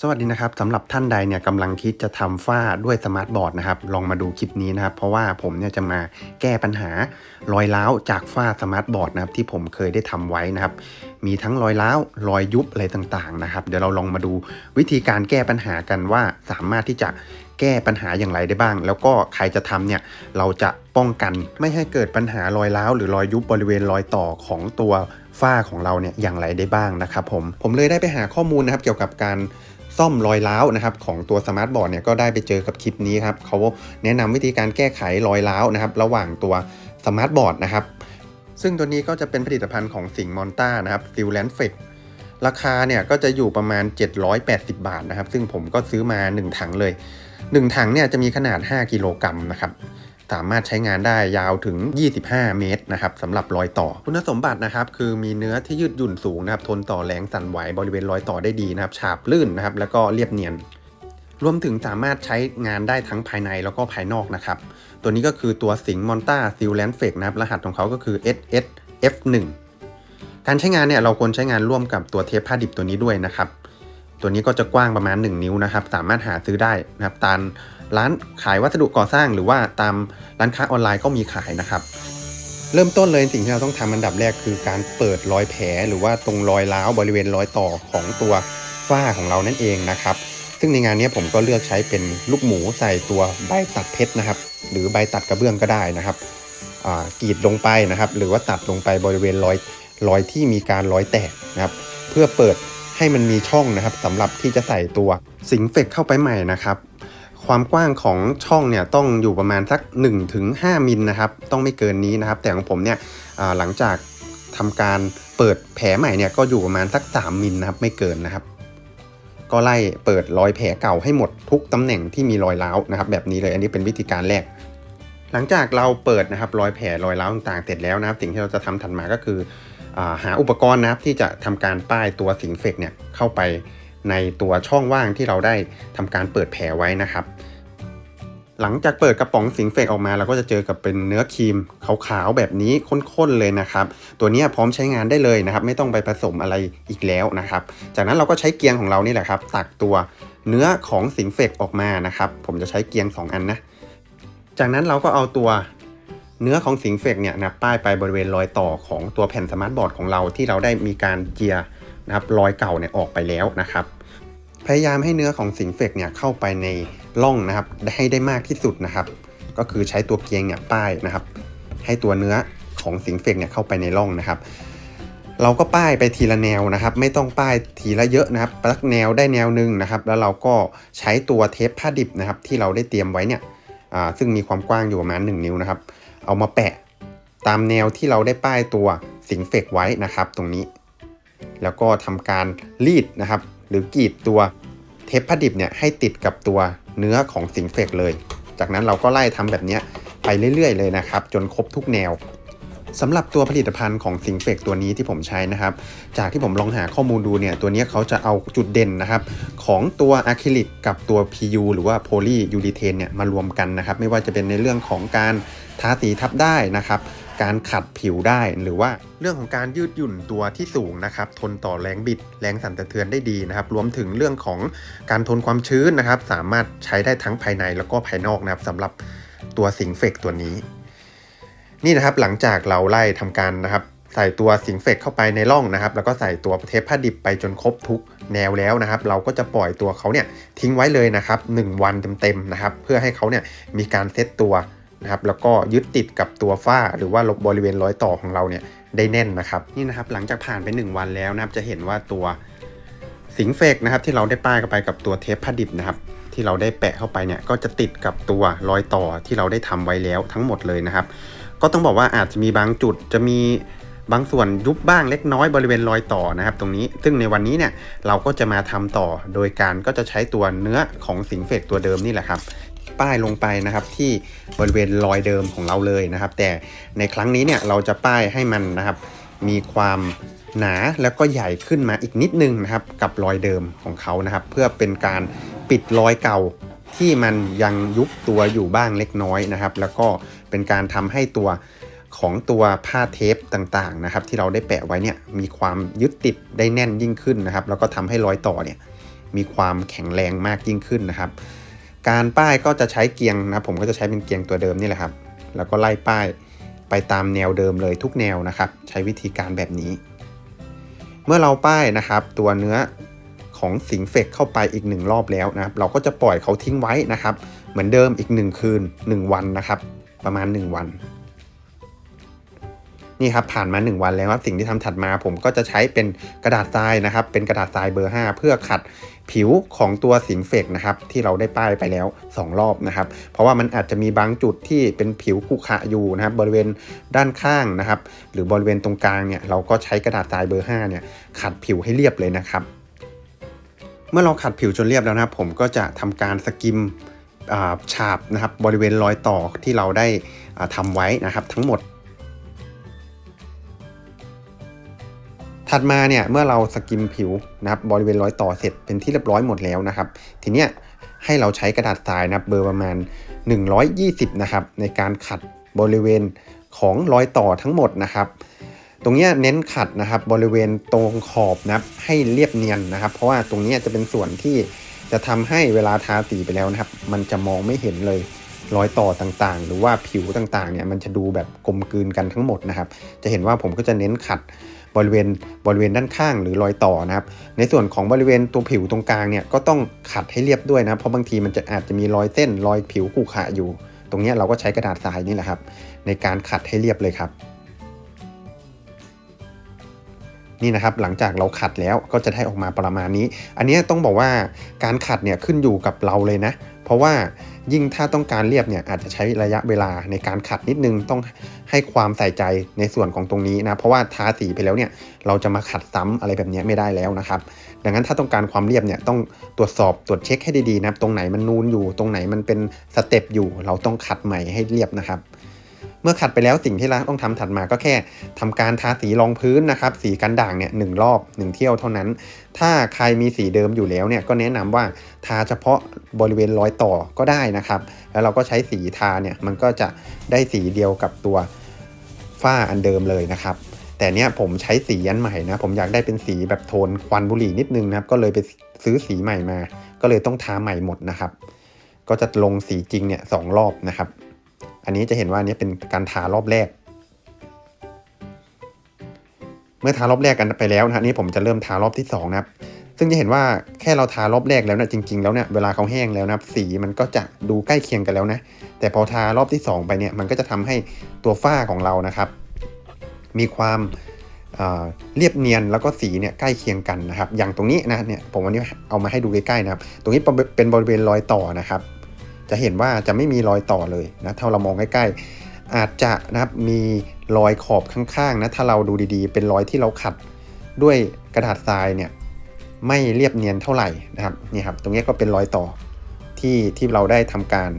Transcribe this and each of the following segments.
สวัสดีนะครับสำหรับท่านใดเนี่ยกำลังคิดจะทำฝ้าด้วยสมาร์ทบอร์ดนะครับลองมาดูคลิปนี้นะครับ เพราะว่าผมเนี่ยจะมาแก้ปัญหารอยร้าวจากฝ้าสมาร์ทบอร์ดนะครับที่ผมเคยได้ทำไว้นะครับ มีทั้งรอยร้าวรอยยุบอะไรต่างๆนะครับ เดี๋ยวเราลองมาดูวิธีการแก้ปัญหากันว่าสามารถที่จะแก้ปัญหาอย่างไรได้บ้าง แล้วก็ใครจะทำเนี่ยเราจะป้องกัน ไม่ให้เกิดปัญหารอยร้าวหรือรอยยุบบริเวณรอยต่อของตัวฝ้าของเราเนี่ยอย่างไรได้บ้างนะครับผมผมเลยได้ไปหาข้อมูลนะครับเกี่ยวกับการ ซ่อมรอยร้าวนะครับของตัวสมาร์ทบอร์ดเนี่ยก็ได้ไปเจอกับคลิปนี้ครับเขาแนะนำวิธีการแก้ไขรอยร้าวนะครับระหว่างตัวสมาร์ทบอร์ดนะครับซึ่งตัวนี้ก็จะเป็นผลิตภัณฑ์ของสิงห์มอนต้านะครับฟิลแลนด์เฟกราคาเนี่ยก็จะอยู่ประมาณ 780 บาทนะครับ ซึ่งผมก็ซื้อมา 1 ถังเลย 1 ถังเนี่ยจะมีขนาด 5 กิโลกรัมนะครับ สามารถใช้งานได้ยาวถึง 25 เมตรนะครับสำหรับรอยต่อ คุณสมบัตินะครับคือมีเนื้อที่ยืดหยุ่นสูงนะครับทนต่อแรงสั่นไหวบริเวณรอยต่อได้ดีนะครับฉาบลื่นนะครับแล้วก็เรียบเนียนรวมถึงสามารถใช้งานได้ทั้งภายในแล้วก็ภายนอกนะครับ ตัวนี้ก็คือตัวสิงห์มอนต้าซิลแลนเฟกนะครับ รหัสของเขาก็คือ SSF1 การใช้งานเนี่ยเราควรใช้งานร่วมกับตัวเทปผ้าดิบตัวนี้ด้วยนะครับ ตัวนี้ก็จะกว้างประมาณ 1 นิ้วนะครับ สามารถหาซื้อได้นะครับตามร้านขายวัสดุก่อสร้างหรือว่าตามร้านค้าออนไลน์ก็มีขายนะครับ เริ่มต้นเลยสิ่งที่เราต้องทำอันดับแรกคือการเปิดรอยแผลหรือว่าตรงรอยร้าวบริเวณรอยต่อของตัวฝ้าของเรานั่นเองนะครับ ซึ่งในงานนี้ผมก็เลือกใช้เป็นลูกหมูใส่ตัวใบตัดเพชรนะครับ หรือใบตัดกระเบื้องก็ได้นะครับกรีดลงไปนะครับ หรือว่าตัดลงไปบริเวณรอยรอยที่มีการรอยแตกนะครับ เพื่อเปิด ให้มันมีช่องนะครับสำหรับที่จะใส่ตัวสิงเฟกเข้าไปใหม่นะครับ ความกว้างของช่องเนี่ยต้องอยู่ประมาณสัก1-5ถึง5มิลนะครับ ต้องไม่เกินนี้นะครับ แต่ของผมเนี่ยหลังจากทำการเปิดแผลใหม่เนี่ยก็อยู่ประมาณสัก 3 มิลนะครับไม่เกินนะครับ ก็ไล่เปิดรอยแผลเก่าให้หมดทุกตำแหน่งที่มีรอยร้าวนะครับ แบบนี้เลยอันนี้เป็นวิธีการแรก หลังจากเราเปิดนะครับรอยแผลรอยร้าวต่างๆเสร็จแล้วนะครับ สิ่งที่เราจะทำถัดมาก็คือ หาอุปกรณ์นะครับที่จะทำการป้ายตัวสิงเฟกเนี่ยเข้าไปในตัวช่องว่างที่เราได้ทำการเปิดแผลไว้นะครับ หลังจากเปิดกระป๋องสิงเฟกออกมาเราก็จะเจอกับเป็นเนื้อครีมขาวๆแบบนี้ข้นๆเลยนะครับ ตัวนี้พร้อมใช้งานได้เลยนะครับ ไม่ต้องไปผสมอะไรอีกแล้วนะครับ จากนั้นเราก็ใช้เกียงของเรานี่แหละครับตักตัวเนื้อของสิงเฟกออกมานะครับ ผมจะใช้เกียง 2 อันนะจากนั้นเราก็เอาตัว เนื้อของสิงเฟกเนี่ยนะป้ายไปบริเวณรอยต่อของตัวแผ่นสมาร์ทบอร์ดของเราที่เราได้มีการเจียนะครับรอยเก่าเนี่ยออกไปแล้วนะครับ พยายามให้เนื้อของสิงเฟกเนี่ยเข้าไปในร่องนะครับให้ได้มากที่สุดนะครับ ก็คือใช้ตัวเกียงเนี่ยป้ายนะครับ ให้ตัวเนื้อของสิงเฟกเนี่ยเข้าไปในร่องนะครับ เราก็ป้ายไปทีละแนวนะครับ ไม่ต้องป้ายทีละเยอะนะครับปักแนวได้แนวหนึ่งนะครับ แล้วเราก็ใช้ตัวเทปผ้าดิบนะครับ ที่เราได้เตรียมไว้เนี่ยซึ่งมีความกว้างอยู่ประมาณ 1 นิ้วนะครับ เอามาแปะ ตามแนวที่เราได้ป้ายตัวสิงเฟกไว้นะครับ ตรงนี้ แล้วก็ทำการรีดนะครับ หรือกรีดตัวเทปผ้าดิบเนี่ยให้ติดกับตัวเนื้อของสิงเฟกเลย จากนั้นเราก็ไล่ทำแบบนี้ไปเรื่อยๆเลยนะครับ จนครบทุกแนว สำหรับตัวผลิตภัณฑ์ของสิงเฟกตัวนี้ที่ผมใช้นะครับ จากที่ผมลองหาข้อมูลดูเนี่ยตัวนี้เขาจะเอาจุดเด่นนะครับ ของตัวอะคริลิกกับตัว PU หรือว่าโพลียูริเทนเนี่ยมารวมกันนะครับ ไม่ว่าจะเป็นในเรื่องของการทาสีทับได้นะครับการขัดผิวได้หรือว่าเรื่องของการยืดหยุ่นตัวที่สูงนะครับ ทนต่อแรงบิดแรงสั่นสะเทือนได้ดีนะครับ รวมถึงเรื่องของการทนความชื้นนะครับ สามารถใช้ได้ทั้งภายในแล้วก็ภายนอกนะครับสำหรับตัวสิงเฟกตัวนี้ นี่นะครับหลังจากเราไล่ทำการนะครับใส่ตัวสิงเฟกเข้าไปในร่องนะครับ แล้วก็ใส่ตัวเทปผ้าดิบไปจนครบทุกแนวแล้วนะครับ เราก็จะปล่อยตัวเขาเนี่ยทิ้งไว้เลยนะครับ 1 วันเต็มๆนะครับ เพื่อให้เขาเนี่ยมีการเซตตัวนะครับ แล้วก็ยึดติดกับตัวฝ้าหรือว่าบริเวณรอยต่อของเราเนี่ยได้แน่นนะครับ นี่นะครับหลังจากผ่านไป 1 วันแล้วนะครับจะเห็นว่าตัวสิงเฟกนะครับที่เราได้ป้ายเข้าไปกับตัวเทปผ้าดิบนะครับที่เราได้แปะเข้าไปเนี่ยก็จะติดกับตัวรอยต่อที่เราได้ทำไว้แล้วทั้งหมดเลยนะครับ ก็ต้องบอกว่าอาจจะมีบางจุดจะมีบางส่วนยุบบ้างเล็กน้อยบริเวณรอยต่อนะครับตรงนี้ซึ่งในวันนี้เนี่ยเราก็จะมาทำต่อโดยการก็จะใช้ตัวเนื้อของสิงเฟกตัวเดิมนี่แหละครับ ป้ายลงไปนะครับที่บริเวณรอยเดิมของเราเลยนะครับ แต่ในครั้งนี้เนี่ยเราจะป้ายให้มันนะครับ มีความหนาแล้วก็ใหญ่ขึ้นมาอีกนิดนึงนะครับ กับรอยเดิมของเขานะครับ เพื่อเป็นการปิดรอยเก่า ที่มันยังยุบตัวอยู่บ้างเล็กน้อยนะครับ แล้วก็เป็นการทำให้ตัวของตัวผ้าเทปต่างๆนะครับ ที่เราได้แปะไว้เนี่ยมีความยึดติดได้แน่นยิ่งขึ้นนะครับ แล้วก็ทำให้รอยต่อเนี่ยมีความแข็งแรงมากยิ่งขึ้นนะครับ การป้ายก็จะใช้เกียงนะผมก็จะใช้เป็นเกียงตัวเดิมนี่แหละครับ แล้วก็ไล่ป้ายไปตามแนวเดิมเลยทุกแนวนะครับ ใช้วิธีการแบบนี้ เมื่อเราป้ายนะครับ ตัวเนื้อ ของสิงเฟกเข้าไปอีกหนึ่งรอบแล้วนะครับ เราก็จะปล่อยเขาทิ้งไว้นะครับ เหมือนเดิมอีก 1 คืน 1 วันนะครับ ประมาณ 1 วัน นี่ครับผ่านมา 1 วันแล้วครับสิ่งที่ทำถัดมาผมก็จะใช้เป็นกระดาษทรายนะครับ เป็นกระดาษทรายเบอร์ 5 เพื่อขัดผิวของตัวสิงเฟกนะครับ ที่เราได้ป้ายไปแล้ว 2 รอบนะครับ เพราะว่ามันอาจจะมีบางจุดที่เป็นผิวกุขะอยู่นะครับ บริเวณด้านข้างนะครับ หรือบริเวณตรงกลางเนี่ยเราก็ใช้กระดาษทรายเบอร์5เนี่ยขัดผิวให้เรียบเลยนะครับ เมื่อเราขัดผิวจนเรียบแล้วนะครับ ผมก็จะทำการสกิมาฉาบนะครับบริเวณรอยต่อที่เราได้อ่าทำไว้นะครับทั้งหมด ถัดมาเนี่ยเมื่อเราสกิมผิวนะครับบริเวณรอยต่อเสร็จเป็นที่เรียบร้อยหมดแล้วนะครับ ทีเนี้ยให้เราใช้กระดาษทรายนะครับเบอร์ประมาณ 120 นะครับในการขัดบริเวณของรอยต่อทั้งหมดนะครับ ตรงนี้เน้นขัดนะครับบริเวณตรงขอบนะครับให้เรียบเนียนนะครับ เพราะว่าตรงนี้จะเป็นส่วนที่จะทำให้เวลาทาสีไปแล้วนะครับ มันจะมองไม่เห็นเลยรอยต่อต่างๆ หรือว่าผิวต่างๆเนี่ยมันจะดูแบบกลมกลืนกันทั้งหมดนะครับ จะเห็นว่าผมก็จะเน้นขัดบริเวณบริเวณด้านข้างหรือรอยต่อนะครับ ในส่วนของบริเวณตัวผิวตรงกลางเนี่ยก็ต้องขัดให้เรียบด้วยนะ เพราะบางทีมันจะอาจจะมีรอยเส้นรอยผิวขรุขระอยู่ ตรงนี้เราก็ใช้กระดาษทรายนี่แหละครับ ในการขัดให้เรียบเลยครับ นี่นะครับหลังจากเราขัดแล้วก็จะได้ออกมาประมาณนี้ อันนี้ต้องบอกว่าการขัดเนี่ยขึ้นอยู่กับเราเลยนะ เพราะว่ายิ่งถ้าต้องการเรียบเนี่ยอาจจะใช้ระยะเวลาในการขัดนิดนึงต้องให้ความใส่ใจในส่วนของตรงนี้นะ เพราะว่าทาสีไปแล้วเนี่ยเราจะมาขัดซ้ำอะไรแบบนี้ไม่ได้แล้วนะครับ ดังนั้นถ้าต้องการความเรียบเนี่ยต้องตรวจสอบตรวจเช็คให้ดีๆนะครับตรงไหนมันนูนอยู่ตรงไหนมันเป็นสเต็ปอยู่ เราต้องขัดใหม่ให้เรียบนะครับ เมื่อขัดไปแล้วสิ่งที่เราต้องทำถัดมาก็แค่ทำการทาสีรองพื้นนะครับ สีกันด่างเนี่ยหนึ่งรอบหนึ่งเที่ยวเท่านั้น ถ้าใครมีสีเดิมอยู่แล้วเนี่ยก็แนะนำว่าทาเฉพาะบริเวณรอยต่อก็ได้นะครับ แล้วเราก็ใช้สีทาเนี่ยมันก็จะได้สีเดียวกับตัวฝ้าอันเดิมเลยนะครับแต่เนี้ยผมใช้สีอันใหม่นะ ผมอยากได้เป็นสีแบบโทนควันบุหรี่นิดนึงนะครับ ก็เลยไปซื้อสีใหม่มา ก็เลยต้องทาใหม่หมดนะครับ ก็จะลงสีจริงเนี่ยสองรอบนะครับ อันนี้จะเห็นว่าอันนี้เป็นการทารอบแรก เมื่อทารอบแรกกันไปแล้วนะนี่ผมจะเริ่มทารอบที่2นะครับ ซึ่งจะเห็นว่าแค่เราทารอบแรกแล้วนะจริง ๆ แล้วเนี่ยเวลาเขาแห้งแล้วนะครับสีมันก็จะดูใกล้เคียงกันแล้วนะ แต่พอทารอบที่ 2 ไปเนี่ยมันก็จะทำให้ตัวฝ้าของเรานะครับ มีความเเรียบเนียนแล้วก็สีเนี่ยใกล้เคียงกันนะครับ อย่างตรงนี้นะเนี่ยผมวันนี้เอามาให้ดูใกล้ๆนะครับ ตรงนี้เป็นบริเวณรอยต่อนะครับ จะเห็นว่าจะไม่มีรอยต่อเลยนะถ้าเรามองใกล้ๆ อาจจะนะครับมีรอยขอบข้างๆนะถ้าเราดูดีๆ เป็นรอยที่เราขัดด้วยกระดาษทรายเนี่ยไม่เรียบเนียนเท่าไหร่นะครับนี่ครับตรงนี้ก็เป็นรอยต่อที่ที่เราได้ทำการ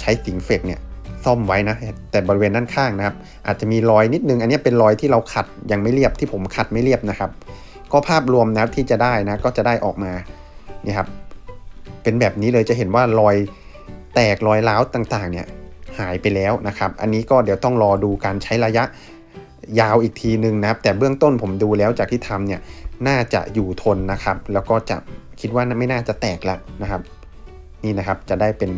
ใช้สิงเฟกเนี่ยซ่อมไว้นะแต่บริเวณด้านข้างนะครับ อาจจะมีรอยนิดนึง อันนี้เป็นรอยที่เราขัดยังไม่เรียบที่ผมขัดไม่เรียบนะครับ ก็ภาพรวมนะครับที่จะได้นะก็จะได้ออกมานี่ครับเป็นแบบนี้เลยจะเห็นว่ารอย แตกรอยร้าวต่างๆเนี่ยหายไปแล้วนะครับ อันนี้ก็เดี๋ยวต้องรอดูการใช้ระยะยาวอีกทีนึงนะครับ แต่เบื้องต้นผมดูแล้วจากที่ทำเนี่ยน่าจะอยู่ทนนะครับ แล้วก็จะคิดว่าไม่น่าจะแตกล้วนะครับ นี่นะครับจะได้เป็น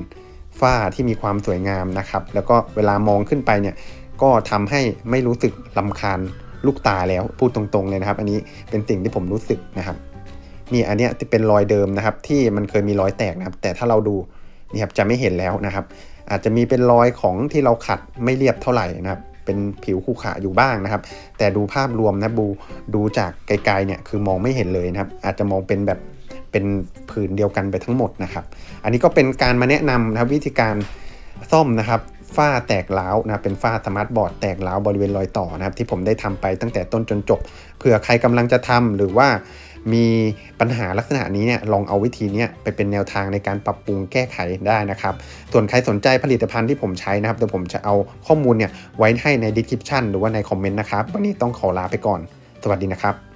ฝ้าที่มีความสวยงามนะครับ แล้วก็เวลามองขึ้นไปเนี่ยก็ทำให้ไม่รู้สึกลำคาญลูกตาแล้วพูดตรงๆเลยนะครับ อันนี้เป็นสิ่งที่ผมรู้สึกนะครับ นี่อันเนี้ยที่เป็นรอยเดิมนะครับ ที่มันเคยมีรอยแตกนะครับ แต่ถ้าเราดู นี่ครับจะไม่เห็นแล้วนะครับ อาจจะมีเป็นรอยของที่เราขัดไม่เรียบเท่าไหร่นะครับเป็นผิวขรุขระอยู่บ้างนะครับ แต่ดูภาพรวมนะบูดูจากไกลๆเนี่ยคือมองไม่เห็นเลยนะครับ อาจจะมองเป็นแบบเป็นผืนเดียวกันไปทั้งหมดนะครับ อันนี้ก็เป็นการมาแนะนำนะครับวิธีการซ่อมนะครับฝ้าแตกร้านะเป็นฝ้าสมาร์ทบอร์ดแตกร้าบริเวณรอยต่อนะครับ ที่ผมได้ทำไปตั้งแต่ต้นจนจบเผื่อใครกำลังจะทำหรือว่า มีปัญหาลักษณะนี้เนี่ยลองเอาวิธีเนี้ยไปเป็นแนวทางในการปรับปรุงแก้ไขได้นะครับ ส่วนใครสนใจผลิตภัณฑ์ที่ผมใช้นะครับเดี๋ยวผมจะเอาข้อมูลเนี่ยไว้ให้ใน description หรือว่าในคอมเมนต์นะครับ วันนี้ต้องขอลาไปก่อน สวัสดีนะครับ